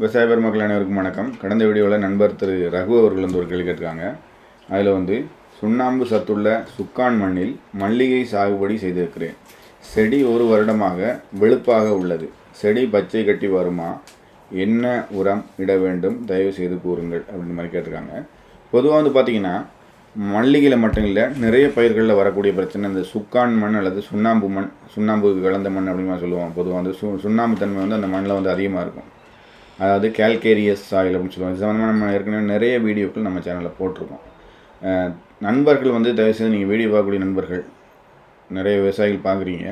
விவசாய பெருமக்கள் அனைவருக்கும் வணக்கம். கடந்த வீடியோவில் நண்பர் திரு ரகு அவர்கள் வந்து ஒரு கேள்வி கேட்டிருக்காங்க. அதில் வந்து சுண்ணாம்பு சத்துள்ள சுக்கான் மண்ணில் மல்லிகை சாகுபடி செய்திருக்கிறேன். செடி ஒரு வருடமாக வெளுப்பாக உள்ளது. செடி பச்சை கட்டி வருமா? என்ன உரம் இட வேண்டும்? தயவு செய்து கூறுங்கள் அப்படின்ற மாதிரி கேட்டிருக்காங்க. பொதுவாக வந்து பார்த்தீங்கன்னா மல்லிகையில் மட்டும் இல்லை நிறைய பயிர்களில் வரக்கூடிய பிரச்சனை இந்த சுக்கான் மண் அல்லது சுண்ணாம்பு மண் சுண்ணாம்பு கலந்த மண் அப்படின்னு சொல்லுவோம் பொதுவாக வந்து சு சுண்ணாம்பு தன்மை வந்து அந்த மண்ணில் வந்து அதிகமாக இருக்கும். அதாவது கேல்கேரியஸ் சாயில் அப்படின்னு சொல்லுவாங்க. இது சம்மந்தமாக நம்ம ஏற்கனவே நிறைய வீடியோக்கள் நம்ம சேனலில் போட்டிருக்கோம். நண்பர்கள் வந்து தயவுசெய்து நீங்கள் வீடியோ பார்க்கக்கூடிய நண்பர்கள் நிறைய விவசாயிகள் பார்க்குறீங்க.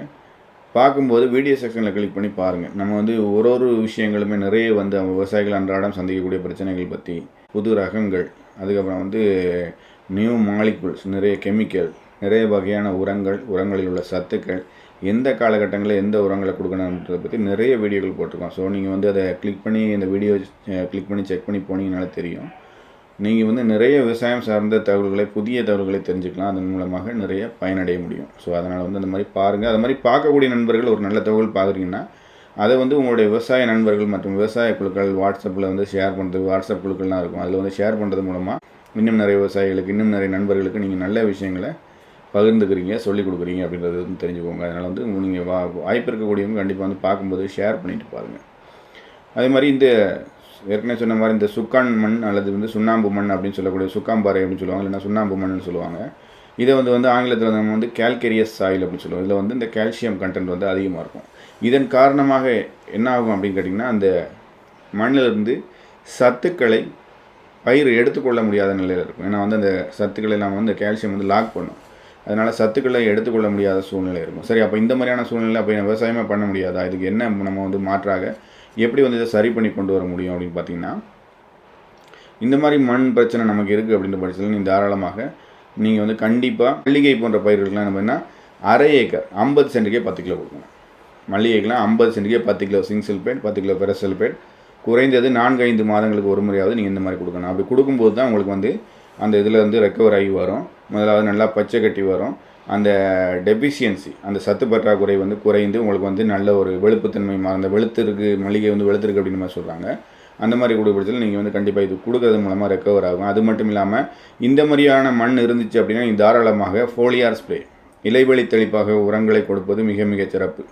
பார்க்கும்போது வீடியோ செக்ஷனில் கிளிக் பண்ணி பாருங்கள் நம்ம வந்து ஒரு ஒரு விஷயங்களுமே நிறைய வந்து அவங்க விவசாயிகள் அன்றாடம் சந்திக்கக்கூடிய பிரச்சனைகள் பற்றி புது ரகங்கள் அதுக்கப்புறம் வந்து நியூ மாலிகுல்ஸ் நிறைய கெமிக்கல் நிறைய வகையான உரங்கள் உரங்களில் உள்ள சத்துக்கள் எந்த காலகட்டங்களில் எந்த உரங்களை கொடுக்கணுன்றதை பற்றி நிறைய வீடியோக்கள் போட்டிருக்கோம். ஸோ நீங்கள் வந்து அதை கிளிக் பண்ணி இந்த வீடியோ கிளிக் பண்ணி செக் பண்ணி போனீங்கனால தெரியும். நீங்கள் வந்து நிறைய விவசாயம் சார்ந்த தகவல்களை புதிய தகவல்களை தெரிஞ்சுக்கலாம். அதன் மூலமாக நிறைய பயனடைய முடியும். ஸோ அதனால் வந்து அந்த மாதிரி பாருங்கள் அது மாதிரி பார்க்கக்கூடிய நண்பர்கள் ஒரு நல்ல தகவல் பார்க்குறீங்கன்னா அதை வந்து உங்களுடைய விவசாய நண்பர்கள் மற்றும் விவசாய குழுக்கள் வாட்ஸ்அப்பில் வந்து ஷேர் பண்ணுறது வாட்ஸ்அப் குழுக்கள்லாம் இருக்கும். அதில் வந்து ஷேர் பண்ணுறது மூலமாக இன்னும் நிறைய விவசாயிகளுக்கு இன்னும் நிறைய நண்பர்களுக்கு நீங்கள் நல்ல விஷயங்களை பகிர்ந்துக்கிறீங்க சொல்லிக் கொடுக்குறீங்க அப்படின்றது வந்து தெரிஞ்சுக்கோங்க. அதனால் வந்து நீங்கள் வா வாய்ப்பு இருக்கக்கூடியவங்க கண்டிப்பாக வந்து பார்க்கும்போது ஷேர் பண்ணிட்டு பாருங்கள் அதே மாதிரி இந்த ஏற்கனவே சொன்ன மாதிரி இந்த சுக்கான் மண் அல்லது வந்து சுண்ணாம்பு மண் அப்படின்னு சொல்லக்கூடிய சுக்காம்பாறை அப்படின்னு சொல்லுவாங்க இல்லைன்னா சுண்ணாம்பு மண்ணுன்னு சொல்லுவாங்க. இதை வந்து வந்து ஆங்கிலத்தில் நம்ம வந்து கேல்கேரியஸ் சாயில் அப்படின்னு சொல்லுவோம். இதில் வந்து இந்த கால்சியம் கண்டென்ட் வந்து அதிகமாக இருக்கும். இதன் காரணமாக என்ன ஆகும் அப்படின்னு கேட்டிங்கன்னா அந்த மண்ணிலிருந்து சத்துக்களை பயிர் எடுத்துக்கொள்ள முடியாத நிலையில் இருக்கும். ஏன்னா வந்து அந்த சத்துக்களை நாம் வந்து கால்சியம் வந்து லாக் பண்ணும். அதனால் சத்துக்களை எடுத்துக்கொள்ள முடியாத சூழ்நிலை இருக்கும். சரி அப்போ இந்த மாதிரியான சூழ்நிலை அப்போ விவசாயமே பண்ண முடியாதா? இதுக்கு என்ன நம்ம வந்து மாற்றாக எப்படி வந்து இதை சரி பண்ணி கொண்டு வர முடியும் அப்படின்னு பார்த்தீங்கன்னா இந்த மாதிரி மண் பிரச்சனை நமக்கு இருக்குது அப்படின்ற பட்சத்தில் நீங்கள் தாராளமாக நீங்கள் வந்து கண்டிப்பாக மல்லிகை போன்ற பயிர்களுக்கெலாம் என்ன பண்ணால் அரை ஏக்கர் ஐம்பது சென்ட்டுக்கே பத்து கிலோ கொடுக்கணும். மல்லிகைக்கெலாம் ஐம்பது சென்ட்டுக்கே பத்து கிலோ சிங் சல்பேட் பத்து கிலோ பெரசல்பேட் குறைந்தது நான்கு ஐந்து மாதங்களுக்கு ஒரு முறையாவது நீங்கள் இந்த மாதிரி கொடுக்கணும். அப்படி கொடுக்கும்போது தான் உங்களுக்கு வந்து அந்த இதில் வந்து ரெக்கவர் ஆகி வரும். முதலாவது நல்லா பச்சை கட்டி வரும். அந்த டெபிஷியன்சி அந்த சத்து பற்றாக்குறை வந்து குறைந்து உங்களுக்கு வந்து நல்ல ஒரு வெளுப்புத்தன்மை அந்த வெளுத்திருக்கு மளிகை வந்து வெளுத்திருக்கு அப்படின்னு மாதிரி சொல்கிறாங்க அந்த மாதிரி கொடுக்கறதுல நீங்கள் வந்து கண்டிப்பாக இது கொடுக்கறது மூலமாக ரெக்கவர் ஆகும். அது மட்டும் இல்லாமல் இந்த மாதிரியான மண் இருந்துச்சு அப்படின்னா நீங்கள் தாராளமாக ஃபோலியார் ஸ்ப்ரே இலைவெளி தெளிப்பாக உரங்களை கொடுப்பது மிக மிக சிறப்பு.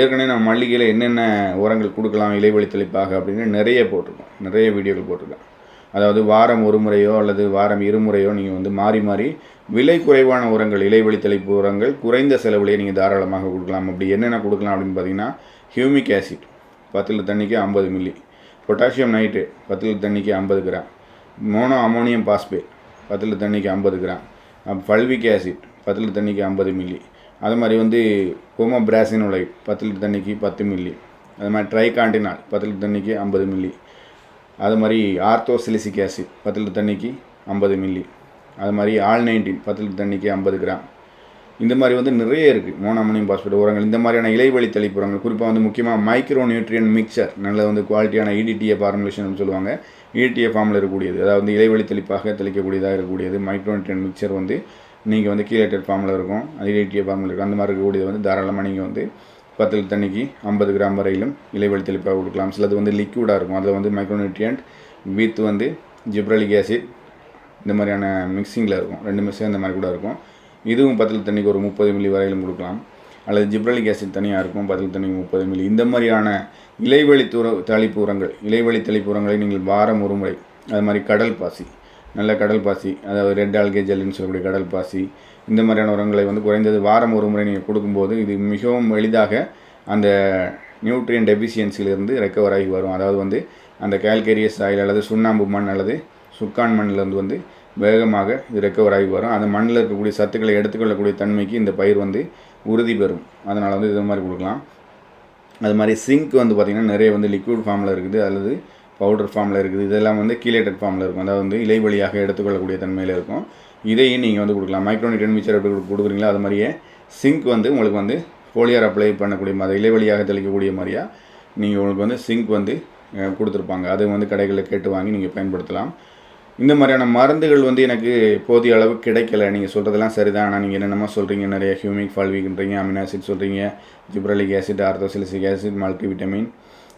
ஏற்கனவே நான் மல்லிகையில் என்னென்ன உரங்கள் கொடுக்கலாம் இலைவெளி தெளிப்பாக அப்படின்னு நிறைய போட்டிருக்கோம். நிறைய வீடியோக்கள் போட்டிருக்கேன். அதாவது வாரம் ஒரு முறையோ அல்லது வாரம் இருமுறையோ நீங்கள் வந்து மாறி மாறி விலை குறைவான உரங்கள் இலைவெளி தெளிப்பு உரங்கள் குறைந்த செலவுலேயே நீங்கள் தாராளமாக கொடுக்கலாம். அப்படி என்னென்ன கொடுக்கலாம் அப்படின்னு பார்த்தீங்கன்னா ஹியூமிக் ஆசிட் பத்தில் தண்ணிக்கு ஐம்பது மில்லி பொட்டாசியம் நைட்டு பத்து லிட்டர் தண்ணிக்கு ஐம்பது கிராம் மோனோ அமோனியம் பாஸ்பேட் பத்து லிட்டர் தண்ணிக்கு ஐம்பது கிராம் பல்விக் ஆசிட் பத்து லிட்டர் தண்ணிக்கு ஐம்பது மில்லி அது மாதிரி வந்து கோமோபிராசினோலைட் பத்து லிட்டர் தண்ணிக்கு பத்து மில்லி அது மாதிரி ட்ரைகாண்டினால் பத்து லிட்டர் தண்ணிக்கு ஐம்பது மில்லி அது மாதிரி ஆர்த்தோசிலிசிக் ஆசிட் பத்து லிட்டர் தண்ணிக்கு ஐம்பது மில்லி. அது மாதிரி ஆல் நைன்டீன் பத்து லிட்டர் தண்ணிக்கு ஐம்பது கிராம். இந்த மாதிரி வந்து நிறைய இருக்குது மோனாமோனியம் பாஸ்பேட் உரங்கள். இந்த மாதிரியான இலைவழி தெளிப்பு உரங்கள். குறிப்பாக வந்து முக்கியமாக மைக்ரோ நியூட்ரியன் மிக்சர் நல்ல வந்து குவாலிட்டியான இடிடிஏ ஃபார்முலேஷன் சொல்லுவாங்க. இடிடிஏ ஃபார்மில் இருக்கக்கூடியது. அதாவது வந்து இலைவழி தெளிப்பாக தெளிக்கக்கூடியதாக இருக்கக்கூடியது. மைக்ரோ நியூட்ரியன் மிக்சர் வந்து நீங்கள் வந்து கீழேட்டட் ஃபார்மில் இருக்கும். அது இடிடிஏ ஃபார்மில் இருக்கும். அந்த மாதிரி இருக்கக்கூடியது வந்து தாராளமாக நீங்கள் வந்து பத்து லிட்டர் தண்ணிக்கு ஐம்பது கிராம் வரையிலும் இலைவழி தெளிப்பாக கொடுக்கலாம். சிலது வந்து லிக்யூடாக இருக்கும். அதில் வந்து மைக்ரோநியூட்ரியன்ட் வித் வந்து ஜிப்ரலிக் ஆசிட் இந்த மாதிரியான மிக்சிங்கில் இருக்கும். ரெண்டுமே சேர்ந்த மாதிரி கூட இருக்கும். இதுவும் பத்து லிட்டர் தண்ணிக்கு ஒரு முப்பது மில்லி வரையிலும் கொடுக்கலாம். அல்லது ஜிப்ரலிக் ஆசிட் தனியாக இருக்கும். பத்து லிட்டர் தண்ணிக்கு முப்பது மில்லி இந்த மாதிரியான இலைவழி துற தெளிப்பு உரங்கள் இலைவழி தெளிப்பு உரங்களை நீங்கள் வாரம் ஒரு முறை அது மாதிரி கடல் பாசி நல்ல கடல் பாசி அதாவது ரெட் ஆல்கே ஜெல்லுன்னு சொல்லக்கூடிய கடல் பாசி இந்த மாதிரியான உரங்களை வந்து குறைந்தது வாரம் ஒரு முறை நீங்கள் கொடுக்கும்போது இது மிகவும் எளிதாக அந்த நியூட்ரியன் டெபிஷியன்சிலிருந்து ரெக்கவர் ஆகி வரும். அதாவது வந்து அந்த கேல்கேரியஸ் ஆயில் அல்லது சுண்ணாம்பு மண் அல்லது சுக்கான் மண்ணிலிருந்து வந்து வேகமாக இது ரெக்கவர் ஆகி வரும். அந்த மண்ணில் இருக்கக்கூடிய சத்துக்களை எடுத்துக்கொள்ளக்கூடிய தன்மைக்கு இந்த பயிர் வந்து உறுதி பெறும். அதனால் வந்து இது மாதிரி கொடுக்கலாம். அது மாதிரி சிங்க் வந்து பார்த்திங்கன்னா நிறைய வந்து லிக்விட் ஃபார்மில் இருக்குது. அல்லது பவுடர் ஃபார்மில் இருக்குது. இதெல்லாம் வந்து கீலேட்டட் ஃபார்மில் இருக்கும். அதாவது வந்து இலை வழியாக எடுத்துக்கொள்ளக்கூடிய தன்மையில் இருக்கும். இதையும் நீங்கள் வந்து கொடுக்கலாம். மைக்ரோனிட்டன் மிச்சர் எப்படி கொடுக்குறீங்களோ அது மாதிரியே சிங்க் வந்து உங்களுக்கு வந்து போலியார் அப்ளை பண்ணக்கூடிய மாதிரி இலை வழியாக தெளிக்கக்கூடிய மாதிரியாக நீங்கள் உங்களுக்கு வந்து சிங்க் வந்து கொடுத்துருப்பாங்க. அதை வந்து கடைகளில் கேட்டு வாங்கி நீங்கள் பயன்படுத்தலாம். இந்த மாதிரியான மருந்துகள் வந்து எனக்கு போதிய அளவு கிடைக்கல. நீங்கள் சொல்கிறதெல்லாம் சரிதான். ஆனால் நீங்கள் என்னென்னமோ சொல்கிறீங்க நிறைய ஹியூமிக் ஃபால்விக்ன்றீங்க அமினோ ஆசிட் சொல்கிறீங்க gibberellic acid orthosilicic acid multivitamin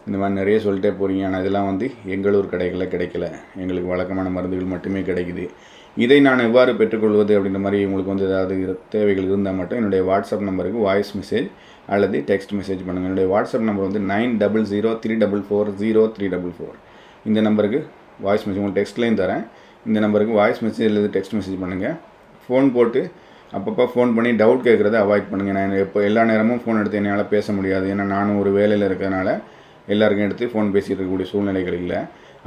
இந்த மாதிரி நிறைய சொல்லிட்டே போகிறீங்க ஆனால் இதெல்லாம் வந்து எங்களூர் கடைகளில் கிடைக்கல. எங்களுக்கு வழக்கமான மருந்துகள் மட்டுமே கிடைக்குது. இதை நான் எவ்வாறு பெற்றுக்கொள்வது அப்படின்ற மாதிரி உங்களுக்கு வந்து ஏதாவது தேவைகள் இருந்தால் மட்டும் என்னுடைய வாட்ஸ்அப் நம்பருக்கு வாய்ஸ் மெசேஜ் அல்லது டெக்ஸ்ட் மெசேஜ் பண்ணுங்கள் என்னுடைய வாட்ஸ்அப் நம்பர் வந்து nine double zero three double four zero three double four இந்த நம்பருக்கு வாய்ஸ் மெசேஜ் உங்களுக்கு டெக்ஸ்ட்லேயும் தரேன். இந்த நம்பருக்கு வாய்ஸ் மெசேஜ் அல்லது டெக்ஸ்ட் மெசேஜ் பண்ணுங்கள் ஃபோன் போட்டு அப்பப்போ ஃபோன் பண்ணி டவுட் கேட்குறத அவாய்ட் பண்ணுங்கள் நான் எப்போ எல்லா நேரமும் ஃபோன் எடுத்து என்னால் பேச முடியாது. ஏன்னா நானும் ஒரு வேலையில் இருக்கிறதுனால எல்லாருக்கும் எடுத்து ஃபோன் பேசிகிட்டு இருக்கக்கூடிய சூழ்நிலைகள் இல்லை.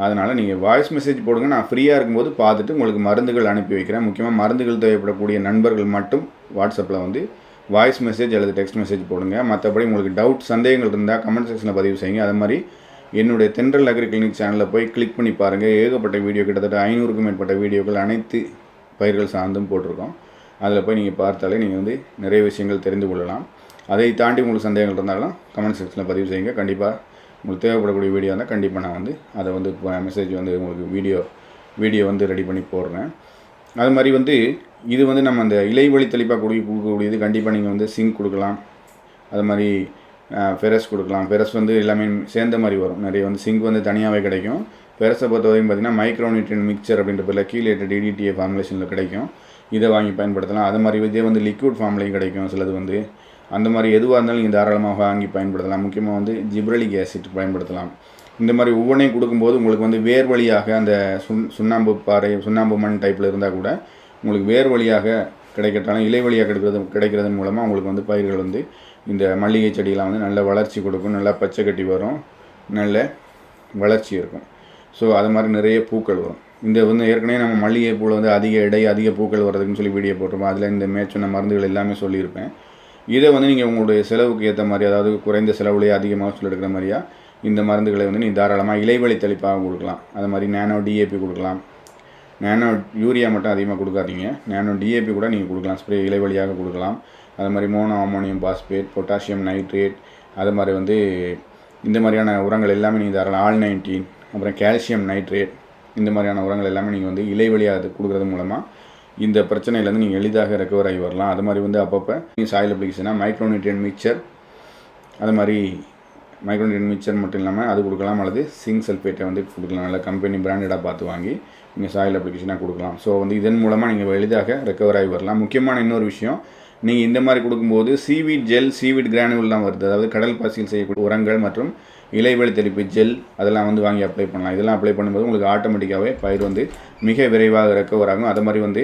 அதனால் நீங்கள் வாய்ஸ் மெசேஜ் போடுங்க. நான் ஃப்ரீயாக இருக்கும்போது பார்த்துட்டு உங்களுக்கு மருந்துகள் அனுப்பி வைக்கிறேன். முக்கியமாக மருந்துகள் தேவைப்படக்கூடிய நண்பர்கள் மட்டும் வாட்ஸ்அப்பில் வந்து வாய்ஸ் மெசேஜ் அல்லது டெக்ஸ்ட் மெசேஜ் போடுங்க. மற்றபடி உங்களுக்கு டவுட் சந்தேகங்கள் இருந்தால் கமெண்ட் செக்ஷனில் பதிவு செய்யுங்க. அது மாதிரி என்னுடைய தென்றல் அக்ரி கிளினிக் சேனலில் போய் கிளிக் பண்ணி பாருங்கள் ஏகப்பட்ட வீடியோ கிட்டத்தட்ட ஐநூறுக்கும் மேற்பட்ட வீடியோக்கள் அனைத்து பயிர்கள் சார்ந்தும் போட்டிருக்கோம். அதில் போய் நீங்கள் பார்த்தாலே நீங்கள் வந்து நிறைய விஷயங்கள் தெரிந்து கொள்ளலாம். அதை தாண்டி உங்களுக்கு சந்தேகங்கள் இருந்தாலும் கமெண்ட் செக்ஷனில் பதிவு செய்யுங்க. கண்டிப்பாக உங்களுக்கு தேவைப்படக்கூடிய வீடியோ இருந்தால் கண்டிப்பாக நான் வந்து அதை வந்து மெசேஜ் வந்து உங்களுக்கு வீடியோ வீடியோ வந்து ரெடி பண்ணி போடுறேன். அது மாதிரி வந்து இது வந்து நம்ம அந்த இலைவழி தெளிப்பாக குடி கொடுக்கக்கூடியது கண்டிப்பாக நீங்கள் வந்து சிங்க் கொடுக்கலாம். அது மாதிரி ஃபெரஸ் கொடுக்கலாம். ஃபெரஸ் வந்து எல்லாமே சேர்ந்த மாதிரி வரும். நிறைய வந்து சிங்க் வந்து தனியாகவே கிடைக்கும். ஃபெரஸை பொறுத்த வரைக்கும் பார்த்தீங்கன்னா மைக்ரோநியூட்ரியன் மிக்சர் அப்படின்ற பேரில் கீழே டிடிடிஏ ஃபார்முலேஷனில் கிடைக்கும். இதை வாங்கி பயன்படுத்தலாம். அது மாதிரி இதே வந்து லிக்விட் ஃபார்ம்லேயும் கிடைக்கும். சிலது வந்து அந்த மாதிரி எதுவாக இருந்தாலும் நீங்கள் தாராளமாக வாங்கி பயன்படுத்தலாம். முக்கியமாக வந்து ஜிப்ரலிக் ஆசிட் பயன்படுத்தலாம். இந்த மாதிரி ஒவ்வொன்றையும் கொடுக்கும்போது உங்களுக்கு வந்து வேர் வழியாக அந்த சுண் சுண்ணாம்பு பாறை சுண்ணாம்பு மண் டைப்பில் இருந்தால் கூட உங்களுக்கு வேர் வழியாக கிடைக்கட்டாலும் இலை வழியாக கிடைக்கிறது கிடைக்கிறதன் மூலமாக உங்களுக்கு வந்து பயிர்கள் வந்து இந்த மல்லிகை செடியெல்லாம் வந்து நல்ல வளர்ச்சி கொடுக்கும். நல்லா பச்சை கட்டி வரும். நல்ல வளர்ச்சி இருக்கும். ஸோ அது மாதிரி நிறைய பூக்கள் வரும். இந்த வந்து ஏற்கனவே நம்ம மல்லிகை பூவில் வந்து அதிக எடை அதிக பூக்கள் வர்றதுக்குன்னு சொல்லி வீடியோ போட்டிருப்போம். அதில் இந்த மேற்சொன்ன மருந்துகள் எல்லாமே சொல்லியிருப்பேன். இதை வந்து நீங்கள் உங்களுடைய செலவுக்கு ஏற்ற மாதிரி அதாவது குறைந்த செலவுலேயே அதிக மகசூல் எடுக்கிற மாதிரியா இந்த மருந்துகளை வந்து நீங்கள் தாராளமாக இலைவழி தெளிப்பாக கொடுக்கலாம். அது மாதிரி நேனோ டிஏபி கொடுக்கலாம். நேனோ யூரியா மட்டும் அதிகமாக கொடுக்காதீங்க. நேனோ டிஏபி கூட நீங்கள் கொடுக்கலாம். ஸ்ப்ரே இலைவழியாக கொடுக்கலாம். அது மாதிரி mono ammonium phosphate potassium nitrate அது மாதிரி வந்து இந்த மாதிரியான உரங்கள் எல்லாமே நீங்கள் தாராளம் ஆல் நைன்டீன் அப்புறம் கால்சியம் நைட்ரேட் இந்த மாதிரியான உரங்கள் எல்லாமே நீங்கள் வந்து இலைவழியாக அது கொடுக்குறது மூலமாக இந்த பிரச்சனையிலேருந்து நீங்கள் எளிதாக ரெக்கவர் ஆகி வரலாம். அது மாதிரி வந்து அப்பப்போ நீங்கள் சாயில் அப்ளிகேஷனாக மைக்ரோனியூட்ரியன் மிக்சர் அது மாதிரி மைக்ரோனியூட்ரியன் மிக்சர் மட்டும் இல்லாமல் அது கொடுக்கலாம். அல்லது சிங் சல்ஃபேட்டை வந்து கொடுக்கலாம். நல்ல கம்பெனி பிராண்டடாக பார்த்து வாங்கி நீங்கள் சாயில் அப்ளிகேஷனாக கொடுக்கலாம். ஸோ வந்து இதன் மூலமாக நீங்கள் எளிதாக ரெக்கவர் ஆகி வரலாம். முக்கியமான இன்னொரு விஷயம் நீங்கள் இந்த மாதிரி கொடுக்கும்போது சீவீட் ஜெல் சீவீட் கிரானுவல்லாம் வருது. அதாவது கடல் பாசியில் செய்யக்கூடிய உரங்கள் மற்றும் இலைவெளி தெளிப்பு ஜெல் அதெல்லாம் வந்து வாங்கி அப்ளை பண்ணலாம். இதெல்லாம் அப்ளை பண்ணும்போது உங்களுக்கு ஆட்டோமேட்டிக்காகவே பயிர் வந்து மிக விரைவாக ரெக்கவர் ஆகும் அது மாதிரி வந்து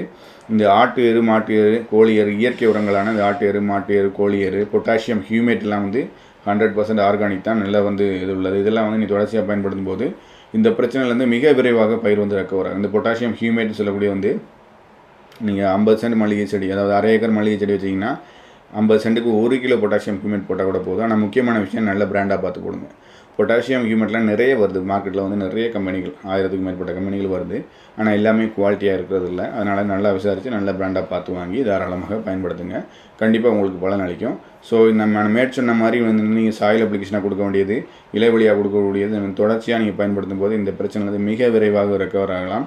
இந்த ஆட்டு எரு மாட்டு எரு கோழி எரு இயற்கை உரங்களான இந்த ஆட்டு எரு மாட்டு எரு கோழி எரு பொட்டாசியம் ஹியூமேட்லாம் வந்து ஹண்ட்ரட் பர்சன்ட் ஆர்கானிக் தான். நல்லா வந்து இது உள்ளது. இதெல்லாம் வந்து நீ தொடர்ச்சியாக பயன்படுத்தும் போது இந்த பிரச்சனையிலேருந்து மிக விரைவாக பயிர் வந்து ரெக்கவர் ஆகும் இந்த பொட்டாசியம் ஹியூமேட் சொல்லக்கூடிய வந்து நீங்கள் ஐம்பது சென்ட் மளிகை செடி அதாவது அரை ஏக்கர் மளிகை செடி வச்சிங்கன்னா ஐம்பது சென்ட்டுக்கு ஒரு கிலோ பொட்டாசியம் ஹியூமேட் போட்டால் கூட போதும். ஆனால் முக்கியமான விஷயம் நல்ல பிராண்டாக பார்த்து போடுங்க. பொட்டாசியம் ஹியூமேட்லாம் நிறைய வருது. மார்க்கெட்டில் வந்து நிறைய கம்பெனிகள் ஆயிரத்துக்கு மேற்பட்ட கம்பெனிகள் வருது. ஆனால் எல்லாமே குவாலிட்டியாக இருக்கிறது இல்லை. அதனால் நல்லா விசாரித்து நல்ல பிராண்டாக பார்த்து வாங்கி தாராளமாக பயன்படுத்துங்க. கண்டிப்பாக உங்களுக்கு பலன் அளிக்கும். ஸோ நம்ம மேற் சொன்ன மாதிரி வந்து நீங்கள் சாயில் அப்ளிகேஷனாக கொடுக்க வேண்டியது இலைவழியாக கொடுக்கக்கூடியது தொடர்ச்சியாக நீங்கள் பயன்படுத்தும் போது இந்த பிரச்சனை வந்து மிக விரைவாக ரெக்கவர் ஆகலாம்.